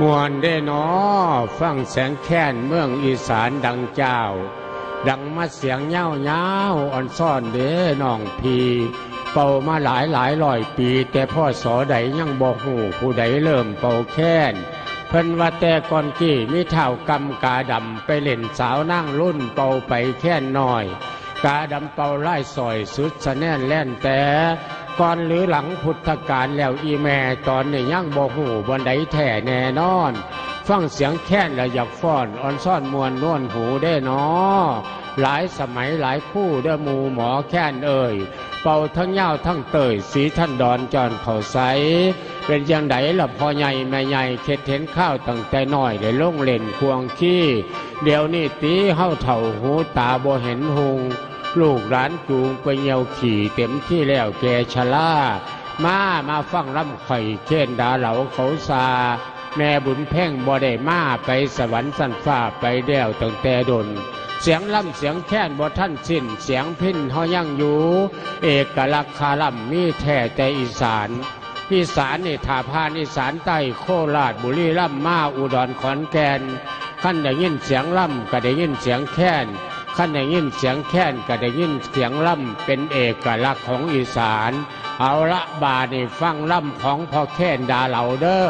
มวนได้นอฟังแสงแค้นเมืองอีสานดังเจ้า ดังมาเสียงเย้าเย้าอ่อนซ่อนเด้น้องพีเป่ามาหลายหลายร้อยปี แต่พ่อสอใดยังบอกหูผู้ใดเริ่มเป่าแค้นเพิ่นว่าแต่ก่อนกี้มีเท่ากำกาดำไปเล่นสาวนั่งรุ่นเป่าไปแค่นหน้อย กาดำเป่าไล่สอยสุดสะแน่นแล่นแต่ ก่อนหรือหลังพุทธกาลแล้วอีแม่ตอนนี้ยังบอกหูบนใดแท่แน่นอน ฟังเสียงแค้นแล้วอยากฟ้อนอ่อนซ่อนมวนนวลหูได้นอหลายสมัยหลายคู่เด้อหมูหมอแค้นเอ่ยเป่าทั้งเย้าทั้งเตยสีท่านดอนจอนเขาใส เป็นยังไดล่ะพอใหญ่แม่ใหญ่เข็ดเห็นข้าวตั้งแต่น้อยได้ลงเล่นควงขี้ เดี๋ยวนี้ตีเฮาเถ่าหูตาบ่เห็นหง ลูกหลานจูงไปเหยียวขี่เต็มที่แล้วแกชะลามามาฟังลำข่อยเช่นดาเหลาเขาซา แม่บุญเพ่งบ่ได้มาไปสวรรค์สันฟ้าไปเดียวตั้งแต่ดน เสียงล่ำเสียงแค้นบ่ท่านสิ้น เสียงพินเฮายั่งอยู่ เอกลักษณ์คาล่ำมีแท้แต่อีสานอีสานนี่ถาพานอีสานใต้โคราชบุรีรัมย์มาอุดรขอนแก่นขั้นได้ยินเสียงล่ำก็ได้ยินเสียงแค้น ขั้นได้ยินเสียงแค้นก็ได้ยินเสียงล่ำเป็นเอกลักษณ์ของอีสาน เอาละบานี่ฟังล่ำของพ่อแค้นดาเหล่าเด้อ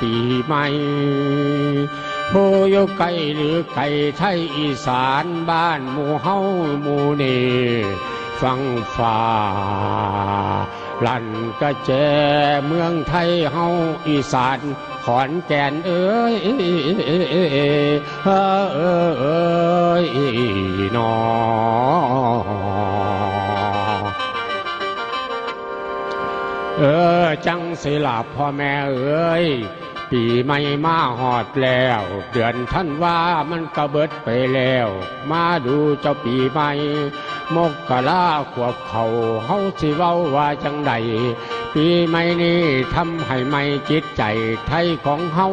ปีใหม่ผู้อยู่ไกลหรือไกลไทยอีสานบ้านหมู่เฮาหมู่นี่ฟังฟ้าลั่นกระแจเมืองไทยเฮาอีสานขอนแก่นเอ้ยเอ้ยนอเออจังสิลาพ่อแม่เอ้ย ปีใหม่มาหอดแล้ว เดือนท่านว่ามันก็เบิดไปแล้ว มาดูเจ้าปีใหม่มกกะลาขวบเขาเฮาสิเว้าว่าจังใด ปีใหม่นี้ทำให้ไม่จิตใจไทยของเฮา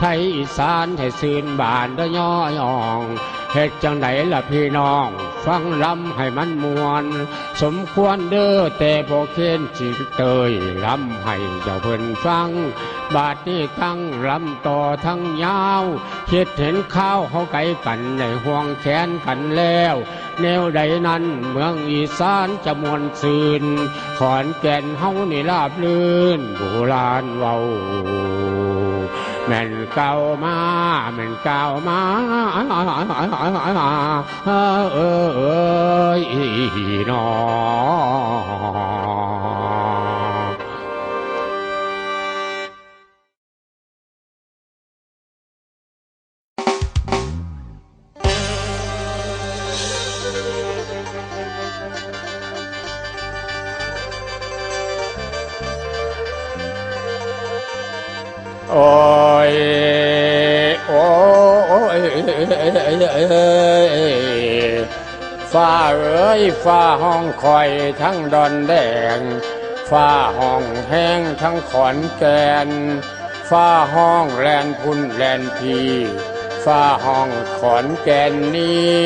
ไทยอีสานให้ซื่นบานด้อย่อยองเฮ็ดจังใดล่ะพี่น้อง ฟังลำให้มันมวน สมควรเด้อแต่บ่เคนสิตเตยลำให้เจ้าเพิ่นฟัง บาดนี้ตั้งลำต่อทั้งยาวคิดเห็นข้าวเขาไกลกันในห่วงแขนกันแล้ว แนวใดนั้น เมืองอีสานจะมวนซืน ขอนแก่นเฮานี่ลาบลื่นโบราณเว้าแม่นเก่ามาแม่นเก่ามาเออเออเอยนอ โอ้ยโอ้ยฟ้าเอ้ยฟ้าห้องคอยทั้งดอนแดง ฟ้าห้องแห้งทั้งขอนแกน ฟ้าห้องแลนพุ่นแลนพี ฟ้าห้องขอนแกนนี้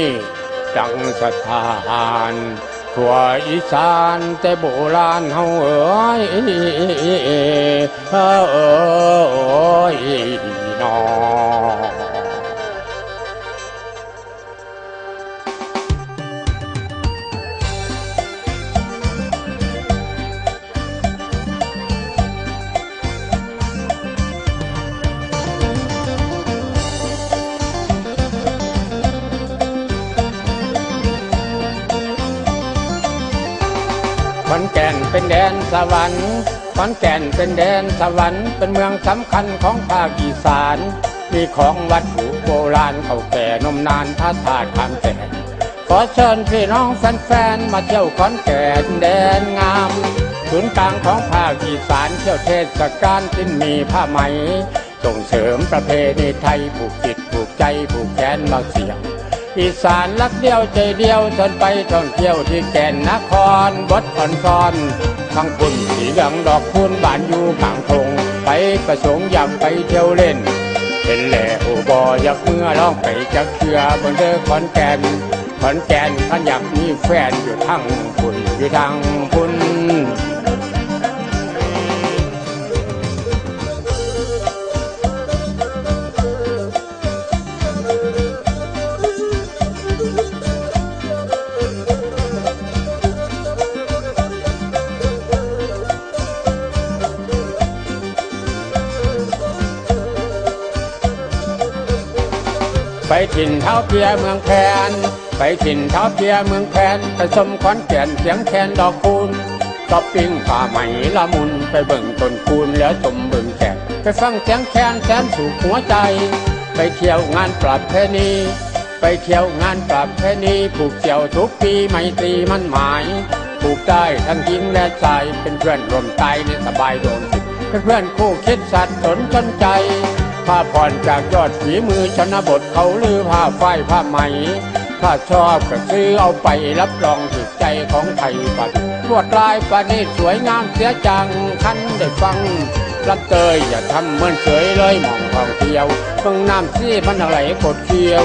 ดังสถานทั่วอีสานแต่โบราณเฮาเอ้ยเอ้ ยนอขอนแก่นเป็นแดนสวรรค์ ขอนแก่นเป็นแดนสวรรค์เป็นเมืองสำคัญของภาคอีสาน มีของวัดถุโบราณเก่าแก่นมนานพระธาตุคำแก่นขอเชิญพี่น้องแฟนๆมาเที่ยวขอนแก่นแดนงามศูนย์กลางของภาคอีสานเที่ยวเทศกาลที่มีผ้าไหม ส่งเสริมประเพณีไทยผูกจิตผูกใจผูกแขนมาเสียงอีสานรักเดียวใจเดียวทนไปท่องเที่ยวที่แก่นนครบดอ่อนซอน ทั้งคุณสีเหลืองดอกคูณบานอยู่ข้างทงไปประสงค์อยากไปเที่ยวเล่น เป็นแหล่อบออยากเมื่อร้องไปจักเชือบนเด้อขอนแก่นขอนแก่นขันอยากมีแฟนอยู่ทั้งคุณอยู่ทางคุณ ไปถิ่นเท้าเพียเมืองแพนไปถิ่นเท้าเพียเมืองแพนไปชมขอนแก่นเสียงแคนดอกคูณช้อปปิ้งผ้าไหม่ละมุนไปเบิ่งต้นคูณแล้วชมเบิ่งแขกไปฟังเสียงแคนแสนสุขหัวใจ ไปเที่ยวงานปรับเพณีไปเที่ยวงานปรับเพณีผูกเสี่ยวทุกปีไม่ตรีมันหมายผูกได้ทั้งหญิงและชายเป็นเพื่อนร่วมใจในสบายโดนสิเป็นเพื่อนคู่คิดสัตว์สนจนใจ ผ้าผ่อนจากยอดฝีมือชนบทเขาลือผ้าฝ้ายผ้าไหม ถ้าชอบก็ซื้อเอาไปรับรองถูกใจของไทยปัดลวดลายประณีตสวยงามเสียจังคันได้ฟังลำเตยอย่าทำเหมือนเฉยเลยมองท่องเที่ยวเพิ่งน้ำซี่มันไหลกดเคี้ยว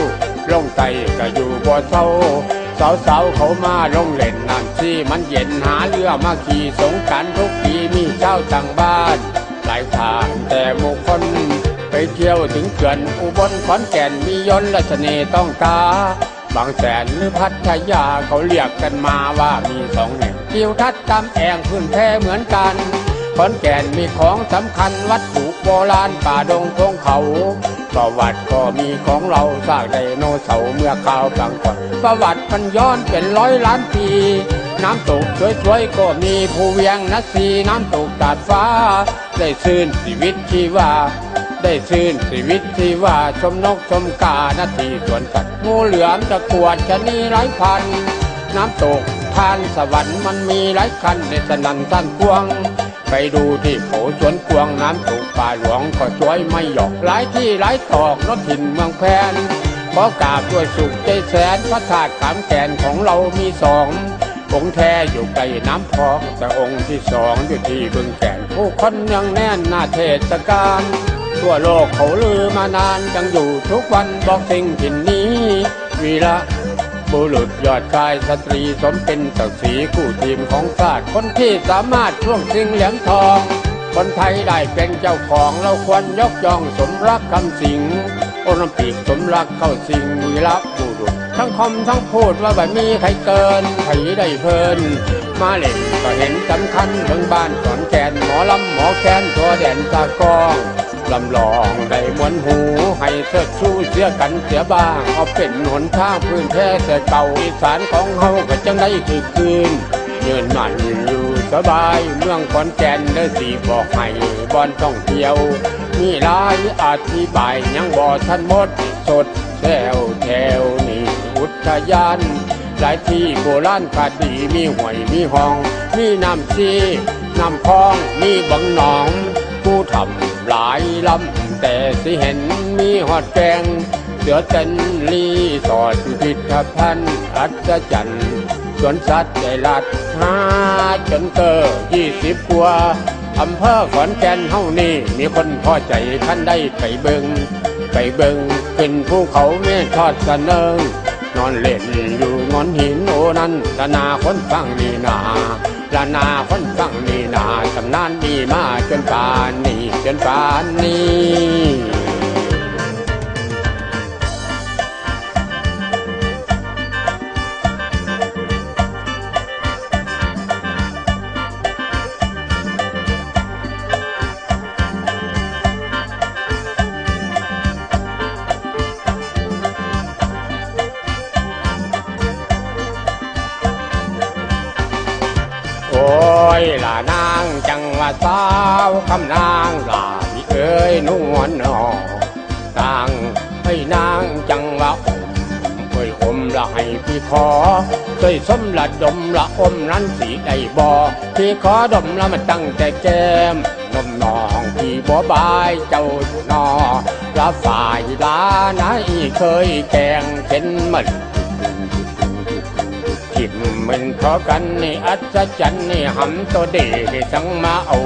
ลงไตก็อยู่บ่เศร้าสาวสาวๆเขามาลงเล่นน้ำซี่มันเย็นหาเรือมาขี่สงการทุกปีมีเจ้าต่างบ้าน หลายทางแต่หมู่คน เที่ยวถึงเขื่อนอุบลขอนแก่นมียนและเสน่ต้องกาบางแสนหรือพัทยาเขาเรียกกันมาว่ามีสองแห่งทิวทัศน์ตำแองพื้นแท้เหมือนกันขอนแก่นมีของสำคัญวัตถุโบราณป่าดงพงเขาประวัติก็มีของเราสร้างไดโนเสาร์เมื่อข่าวบางก่อนประวัติมันย้อนเป็นร้อยล้านปี น้ำตกสวยๆก็มีภูเวียงนัสีน้ำตกตาดฟ้า ได้ซื่นชีวิตชีวา ได้ชื่นชีวิตที่ว่าชมนกชมกานาทีสวนสัตว์งูเหลือมตะกวดชะนีหลายพัน น้ำตกทานสวรรค์มันมีหลายคันในสนันสั้นกวง ไปดูที่โขสวนกวงน้ำตกป่าหลวงก็สวยไม่หยอกหลายที่หลายตอกนกถิ่นเมืองแพนขอกราบด้วยสุขใจแสนพระธาตุขามแก่นของเรามีสององค์แท้อยู่ใกล้น้ำพอกแต่องค์ที่สองอยู่ที่บึงแก่นผู้คนยังแน่นหน้าเทศกาล ทั่วโลกเขาลือมานานยังอยู่ทุกวันบอกสิ่งที่นนี้ วีระบุรุษยอดชายสตรีสมเป็นศักดิ์ศรีคู่ทีมของชาติคนที่สามารถช่วงชิงเหรียญทอง คนไทยได้เป็นเจ้าของเราควรยกย่องสมรักคำสิงโอลิมปิกสมรักเข้าสิงวีระบุรุษทั้งคอมทั้งพูดว่าแบบมีใครเกินใครได้เพลิน มาเล่นก็เห็นสำคัญเมืองบ้านสอนแกนหมอลำหมอแคนตัวแดนตากอง ลำลองได้มวนหู ให้เทิดชูเสียกันเสียบ้าง เอาเป็นหนทางพื้นแท้แต่เก่าอีสานของเฮาก็จังได้คือคืนยืนมันอยู่สบายเมืองขอนแก่นได้สีบอกให้บอนท่องเที่ยว มีหลายอธิบายยังบ่ทันหมดสดแถวแถวนี่อุทยานหลายที่โบราณคดีมีหวยมีห้อง มีน้ำซีน้ำคลองมีบังหนองผู้ทำ หลายลำแต่สิเห็นมีหอดแกงเสือเจนลีสอดพิพิธภัณฑ์อัศจรรย์สวนสัตว์ได้ลัดหาจนเกอยี่สิบกว่าอำเภอขอนแก่นเฮานี่มีคนพอใจท่านได้ไปเบิงไปเบิงขึ้นภูเขาเมฆทอดสะเนิงนอนเล่นอยู่งอนหินโอนั้นละนาคนฟังนี่นา ละนาคนฟังนี่นาตำนานดีมาจนป่านนี้จนป่านนี้ สาวคำนางลาพี่เอ้ยนวลนอนางให้นางจังว่าอมเอ้ยอมละให้พี่ขอเคยสมละดมละอมนั้นสีได้บอพี่ขอดมละมันตั้งแต่แก้มนมนองพี่บ่บายเจ้านอละฝ่ายลาไหนเคยแกงเข็นมัน มันพอกันนี่อัศจรรย์นี่หำตัวเด็กสังมาเอา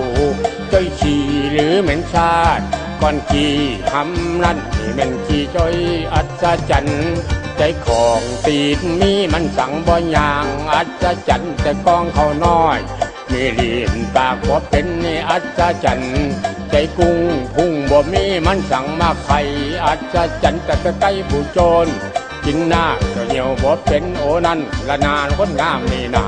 จ้อยขี่หรือเหม็นชาติก่อนขี่หำนั่นนี่เป็นขี่จ้อยอัศจรรย์ใจของตีนมีมันสั่งบ่ยาง อัศจรรย์แต่กองเขาน้อย มีลีนปากบ่เป็นนี่อัศจรรย์ใจกุ้งพุ่งบ่มีมันสั่งมาไข่อัศจรรย์แต่ใกล้ผู้โจร กินหน้าเจ้าเหนียวบดเป็นโอนั่นละนาคนงามนี่นา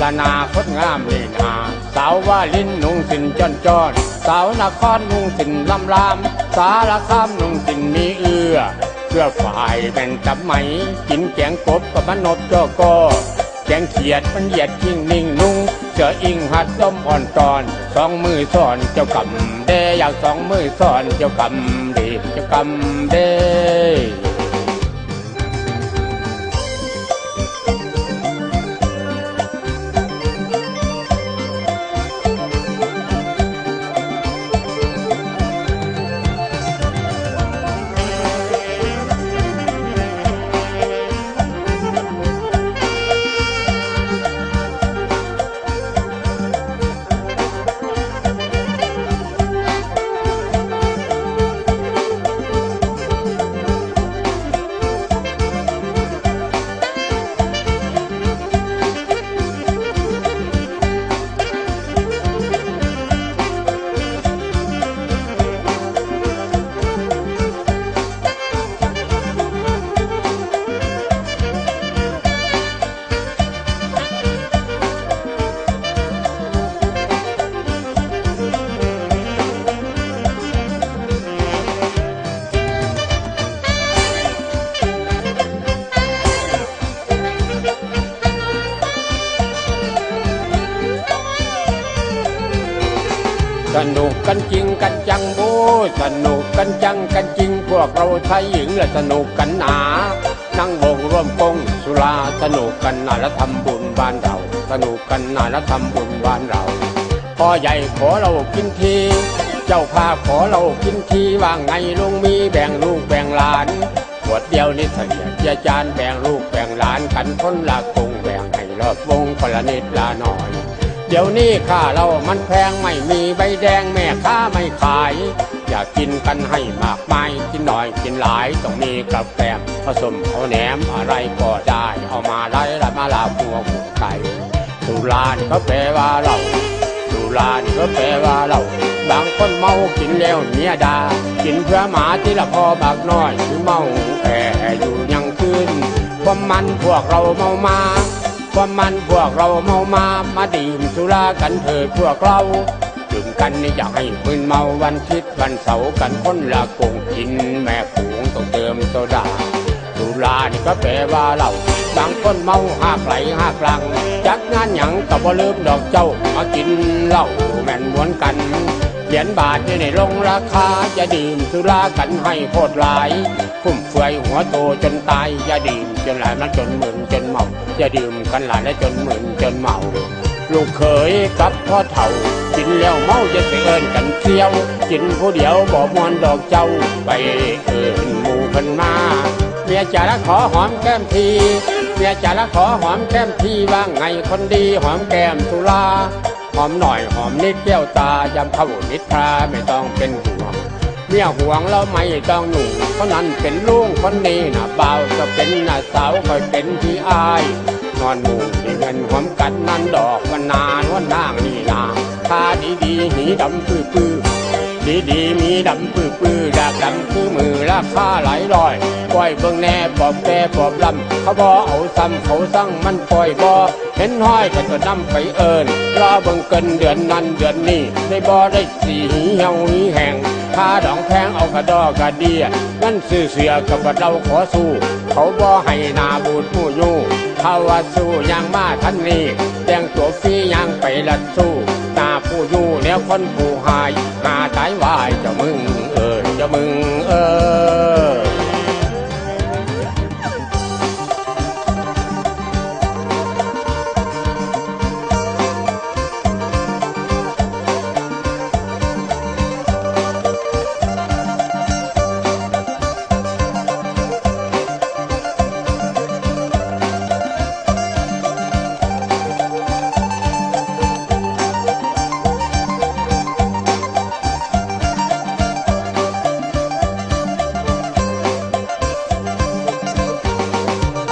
ละนาคนงามนี่นา สาวว่าลิ้นนุ่งสินจอนจอนสาวนครนุ่งสินลำลาม สารคามนุ่งสินมีเอื้อเพื่อฝ่ายเป็นจับไหม กินแกงกบกับมันนบจอกอแกงเขียดมันเหยียดยิ่งนิ่งนุ่งเจออิงหัดต้มอ่อนตอนสองมือสอนเจ้ากำเดอยากสองมือสอนเจ้ากำเดเจ้ากำเด สนุกกันจริงกันจังโบสนุกกันจังกันจริง พวกเราชายหญิงและสนุกกันหนา นั่งวงร่วมกงสุราสนุกกันนาและทำบุญบ้านเรา สนุกกันนาและทำบุญบ้านเราพ่อใหญ่ขอเรากินทีเจ้าภาพขอเรากินทีว่าไงลุงมีแบ่งลูกแบ่งหลานขวดเดียวนี่เสียเจียจานแบ่งลูกแบ่งหลานกันคนละกงแบ่งให้รอบวงคนละนิดละหน่อย เดี๋ยวนี้ข้าเรามันแพงไม่มีใบแดงแม่ค้าไม่ขาย อยากกินกันให้มากมายกินหน่อยกินหลายต้องมีกับแกล้มผสมเอาแหนมอะไรก็ได้เอามาไล่ละมาลาพัวผูกไก่สุรานก็แปลว่าเราสุรานก็แปลว่าเราบางคนเมากินแล้วเมียดา กินเพื่อหมาที่ละพอบากน้อยหรือเมาแผ่อยู่ยังคืนความมันพวกเราเมามา ความมันพวกเราเมามา มาดื่มสุรากันเถิดพวกเราดื่มกันนี่อยากให้มึนเมาวันอาทิตย์วันเสาร์กันคนละกงกินแม่ผูงต้องเติมโซดาสุรานี่ก็แปลว่าเราบางคนเมาหักไหลหักหลังจัดงานหยังก็บ่ลืมดอกเจ้ามากินเหล้าแม่นม้วนกัน เหรียญบาทที่ในลงราคาจะดื่มสุรากันให้โคตรหลายฟุ่มเฟือยหัวโตจนตายอย่าดื่มจนหลายมันจนหมึนจนเมาอย่าดื่มกันหลายและจนหมึนจนเมาลูกเขยกับพ่อเฒ่ากินแล้วเมาจะไปเอินกันเที่ยว กินผู้เดียวบ่มวนดอกเจ้าไปเอินหมู่เพิ่นมาเมียจ๋าละขอหอมแก้มทีเมียจ๋าละขอหอมแก้มทีว่าไงคนดีหอมแก้มสุรา หอมหน่อยหอมนิดแก้วตายำเข้านิทราไม่ต้องเป็นห่วงเมียห่วงเราไม่ต้องหนุ่มเพราะนั้นเป็นลุงคนนี้นะเบาวก็เป็นนาสาวคอยเป็นที่อาย นอนหมู่ที่เงินหอมกันนั้นดอกมันนานวันนางนี่นาถ้าดีดีหีดำปื้อปื้อ ดีดีมีดำปื้อปื้อดากดำคือมือราคาหลายร้อยปล่อยเบิ่งแน่ปอบแก่ปอบลำเขาบอเอาซ้ำเขาสั่งมันปล่อยบอเห็นห้อยก็จะนำไปเอิญรอเบิ่งเกินเดือนนั้นเดือนนี้ได้บอได้สีหีเหี่ยวหีแห้งค่าดองแพงเอากระดอกระเดียนั่นซื้อเสือกับเราขอสู้ เขาบ่ให้นาบูดผู้ยู่เขาว่าสู้ยังมาทันนี้แต่งตัวฟรียังไปลัดสู้ ผู้อยู่แล้วคนผู้หายหาตายวายเจ้ามึงเออเจ้ามึง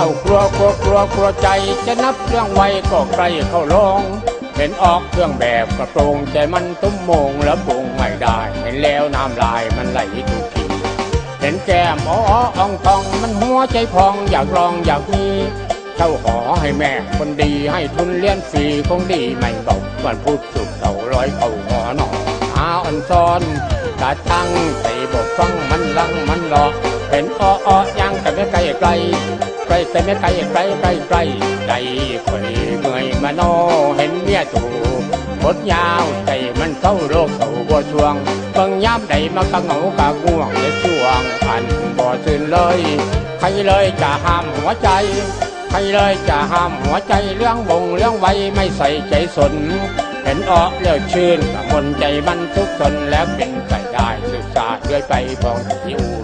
าครัวครัวครัวครัวใจจะนับเรื่องไว้ก็ใกล้เข้าลงเห็นออกเครื่องแบบกระโปรงใจมันตุ้มโมงแล้วปรุงไม่ได้ เห็นแล้วน้ำลายมันไหลทุกทีเห็นแก้มอ๋ออ่องทองมันหัวใจพองอยากลองอยากมีเจ้าขอให้แม่คนดีให้ทุนเลี้ยนฟรีคงดีไม่เบาวันพูดสุกเต่าร้อยเขาหอหนออาอ่อนซ้อนกะตั้งใจบอกฟังมันลังมันหลอกเป็นอ้อออย่างแต่ไม่ไกลไกล ไกลแต่ไม่ไกลไกลไกลไกลใจข่อยเมื่อยมาโนเห็นเมียถูกบทยาวใจมันเศร้าโรคเศร้าบ่ช่วงเบิ่งย้ำใดมากะเหงากะง่วงและช่วงอันบ่ตื่นเลยใครเลยจะห้ามหัวใจใครเลยจะห้ามหัวใจเรื่องบงเรื่องไวไม่ใส่ใจสน เห็นออกเลือกชื่นกะมนใจมันทุกข์ทนแล้วเป็นไปได้ศึกษาเรื่อยไปบองหิว